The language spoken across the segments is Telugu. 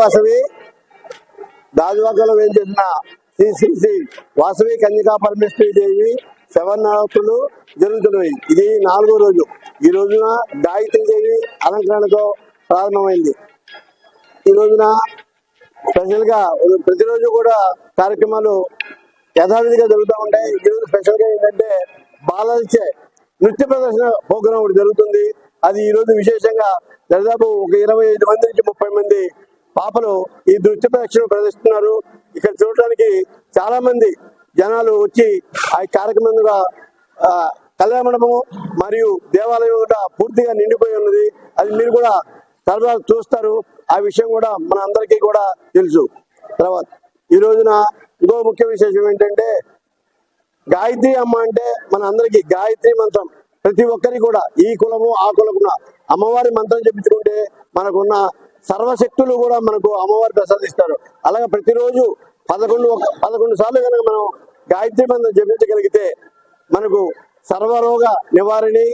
వాసవి దాజువాకలో వేయించేసిన శ్రీ శ్రీ శ్రీ వాసవి కన్యకా పరమేశ్వరి దేవి శవన్నతులు జరుగుతున్నాయి ఇది నాలుగో రోజు. ఈ రోజున గాయత్రి దేవి అలంకరణతో ప్రారంభమైంది. ఈ రోజున స్పెషల్గా ప్రతిరోజు కూడా కార్యక్రమాలు యథావిధిగా జరుగుతూ ఉంటాయి. ఈ రోజు స్పెషల్గా ఏంటంటే బాలల్చే నృత్య ప్రదర్శన ప్రోగ్రాం ఒకటి జరుగుతుంది. అది ఈ రోజు విశేషంగా దాదాపు ఒక ఇరవై ఐదు మంది నుంచి ముప్పై మంది పాపలు ఈ నృత్య ప్రదక్షిణ ప్రదర్శిస్తున్నారు. ఇక్కడ చూడటానికి చాలా మంది జనాలు వచ్చి ఆ కార్యక్రమంగా కళ్యాణ మండపము మరియు దేవాలయం కూడా పూర్తిగా నిండిపోయి ఉన్నది. అది మీరు కూడా తర్వాత చూస్తారు. ఆ విషయం కూడా మన అందరికీ కూడా తెలుసు. తర్వాత ఈ రోజున ఇంకో ముఖ్య విశేషం ఏంటంటే గాయత్రి అమ్మ అంటే మన అందరికి గాయత్రి మంత్రం. ప్రతి ఒక్కరికి కూడా ఈ కులము ఆ కులమున అమ్మవారి మంత్రం చెప్పించుకుంటే మనకున్న సర్వశక్తులు కూడా మనకు అమ్మవారు ప్రసాదిస్తారు. అలాగే ప్రతిరోజు పదకొండు ఒక పదకొండు సార్లు కనుక మనం గాయత్రి మంత్రం జపించగలిగితే మనకు సర్వరోగ నివారణి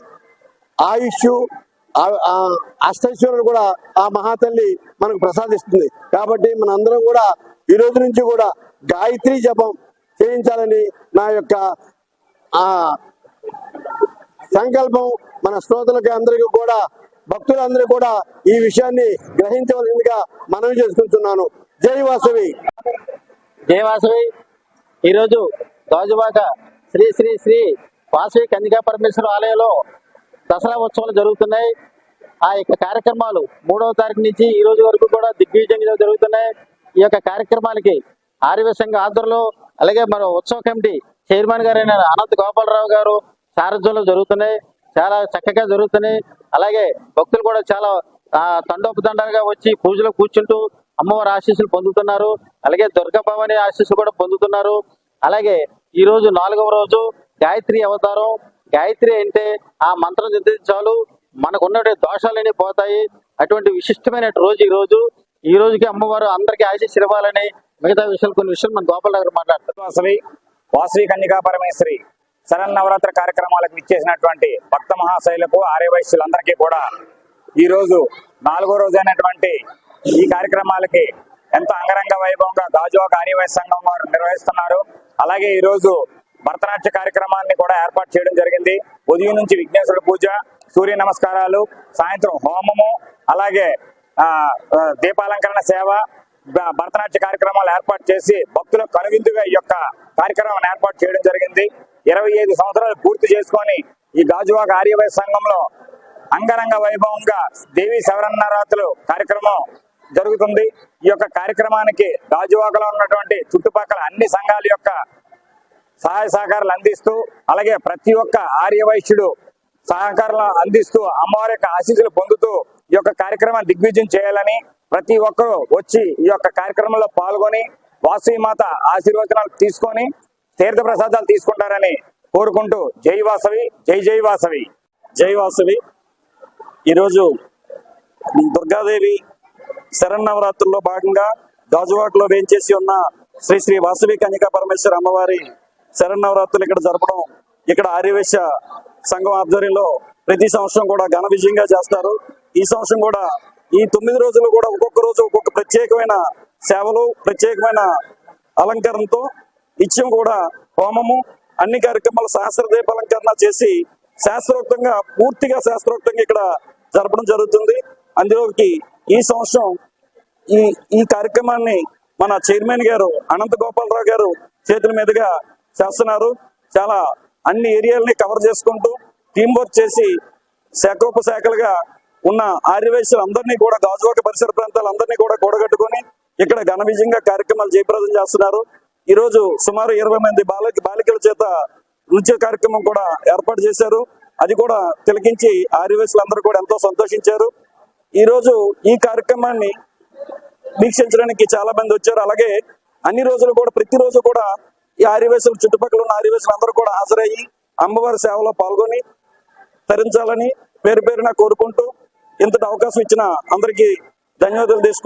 ఆయుష్ అష్టైశ్వర్యులు కూడా ఆ మహాతల్లి మనకు ప్రసాదిస్తుంది. కాబట్టి మన అందరం కూడా ఈ రోజు నుంచి కూడా గాయత్రి జపం చేయించాలని నా యొక్క ఆ సంకల్పం మన శ్రోతలకి అందరికీ కూడా భక్తులందరూ కూడా ఈ విషయాన్ని గ్రహించవలసిందిగా మనవి చేసుకుంటున్నాను. జై వాసవి. జయవాసవి ఈరోజు గాజువాక శ్రీ శ్రీ శ్రీ వాసవి కన్యకా పరమేశ్వర ఆలయంలో దసరా ఉత్సవాలు జరుగుతున్నాయి. ఆ యొక్క కార్యక్రమాలు మూడవ తారీఖు నుంచి ఈ రోజు వరకు కూడా దిగ్విజయంగా జరుగుతున్నాయి. ఈ యొక్క కార్యక్రమాలకి ఆర్య సంఘ ఆధ్వర్యంలో అలాగే మన ఉత్సవ కమిటీ చైర్మన్ గారైన అనంత్ గోపాలరావు గారు సారథ్యంలో జరుగుతున్నాయి. చాలా చక్కగా జరుగుతున్నాయి. అలాగే భక్తులు కూడా చాలా ఆ, వచ్చి పూజలో కూర్చుంటూ అమ్మవారి ఆశీస్సులు పొందుతున్నారు. అలాగే దుర్గా భవాని ఆశీస్సులు కూడా పొందుతున్నారు. అలాగే ఈ రోజు నాలుగవ రోజు గాయత్రి అవతారం. గాయత్రి అంటే ఆ మంత్రం చదివితే చాలు. మనకు ఉన్నటువంటి దోషాలన్నీ పోతాయి. అటువంటి విశిష్టమైన రోజు ఈ రోజు ఈ రోజుకి అమ్మవారు అందరికీ ఆశీస్సులు ఇవ్వాలని మిగతా విషయాలు కొన్ని విషయాలు మన గోపాల్ గారు మాట్లాడతారు వాసవి వాసవి కన్యకా పరమేశ్వరి. శరణ్ నవరాత్రి కార్యక్రమాలకు ఇచ్చేసినటువంటి భక్త మహాశైలకు ఆర్యవైశ్యులందరికీ కూడా ఈ రోజు నాలుగో రోజు అయినటువంటి ఈ కార్యక్రమాలకి ఎంతో అంగరంగ వైభవంగా గాజువాక ఆర్యవైశ్య సంఘం వారు నిర్వహిస్తున్నారు. అలాగే ఈ రోజు భరతనాట్య కార్యక్రమాన్ని కూడా ఏర్పాటు చేయడం జరిగింది. ఉదయం నుంచి విఘ్నేశ్వరుడు పూజ సూర్య నమస్కారాలు సాయంత్రం హోమము అలాగే ఆ దీపాలంకరణ సేవ భరతనాట్య కార్యక్రమాలు ఏర్పాటు చేసి భక్తులకు కనువిందుగా ఈ యొక్క కార్యక్రమాన్ని ఏర్పాటు చేయడం జరిగింది. ఇరవై ఐదు సంవత్సరాలు పూర్తి చేసుకొని ఈ గాజువాక ఆర్యవై సంఘంలో అంగరంగ వైభవంగా దేవి శవరన్నరాత్రులు కార్యక్రమం జరుగుతుంది. ఈ యొక్క కార్యక్రమానికి గాజువాకలో ఉన్నటువంటి చుట్టుపక్కల అన్ని సంఘాల యొక్క సహాయ సహకారాలు అందిస్తూ అలాగే ప్రతి ఒక్క ఆర్యవైశ్యుడు సహకారాలు అందిస్తూ అమ్మవారి యొక్క ఆశీస్సులు పొందుతూ ఈ యొక్క కార్యక్రమాన్ని దిగ్విజయం చేయాలని ప్రతి ఒక్కరూ వచ్చి ఈ యొక్క కార్యక్రమంలో పాల్గొని వాసవి మాత ఆశీర్వచనాలు తీసుకొని తీర్థ ప్రసాదాలు తీసుకుంటారని కోరుకుంటూ జై వాసవి జై జై వాసవి. జై వాసవి. ఈరోజు దుర్గాదేవి శరన్నవరాత్రుల్లో భాగంగా గాజువాకలో వేయించేసి ఉన్న శ్రీ శ్రీ వాసవి కన్యకా పరమేశ్వర అమ్మవారి శరన్నవరాత్రులు ఇక్కడ జరపడం ఇక్కడ ఆర్యవేశ సంఘం ఆధ్వర్యంలో ప్రతి సంవత్సరం కూడా ఘన విజయంగా చేస్తారు. ఈ సంవత్సరం కూడా ఈ తొమ్మిది రోజులు కూడా ఒక్కొక్క రోజు ఒక్కొక్క ప్రత్యేకమైన సేవలు ప్రత్యేకమైన అలంకరణతో నిత్యం కూడా హోమము అన్ని కార్యక్రమాలు శాస్త్ర దీపాలంకరణ చేసి శాస్త్రోక్తంగా పూర్తిగా శాస్త్రోక్తంగా ఇక్కడ జరపడం జరుగుతుంది. అందులోకి ఈ సంవత్సరం ఈ ఈ కార్యక్రమాన్ని మన చైర్మన్ గారు అనంత గోపాలరావు గారు చేతుల మీదుగా చేస్తున్నారు. చాలా అన్ని ఏరియాలని కవర్ చేసుకుంటూ టీం వర్క్ చేసి శాఖోపశాఖలుగా ఉన్న ఆర్యవేశ్యులు అందరినీ కూడా గాజువాక పరిసర ప్రాంతాలందరినీ కూడా కూడగట్టుకొని ఇక్కడ ఘన విజయంగా కార్యక్రమాలు జయప్రదం చేస్తున్నారు. ఈ రోజు సుమారు ఇరవై మంది బాలిక బాలికల చేత నృత్య కార్యక్రమం కూడా ఏర్పాటు చేశారు. అది కూడా తిలకించి ఆర్యవేశ్యులందరూ కూడా ఎంతో సంతోషించారు. ఈ రోజు ఈ కార్యక్రమాన్ని వీక్షించడానికి చాలా మంది వచ్చారు. అలాగే అన్ని రోజులు కూడా ప్రతిరోజు కూడా ఈ ఆర్యవేశులు చుట్టుపక్కల ఉన్న ఆర్యవేశులు అందరూ కూడా హాజరయ్యి అమ్మవారి సేవలో పాల్గొని తరించాలని పేరు పేరున కోరుకుంటూ ఇంతటి అవకాశం ఇచ్చిన అందరికీ ధన్యవాదాలు తీసుకుంటూ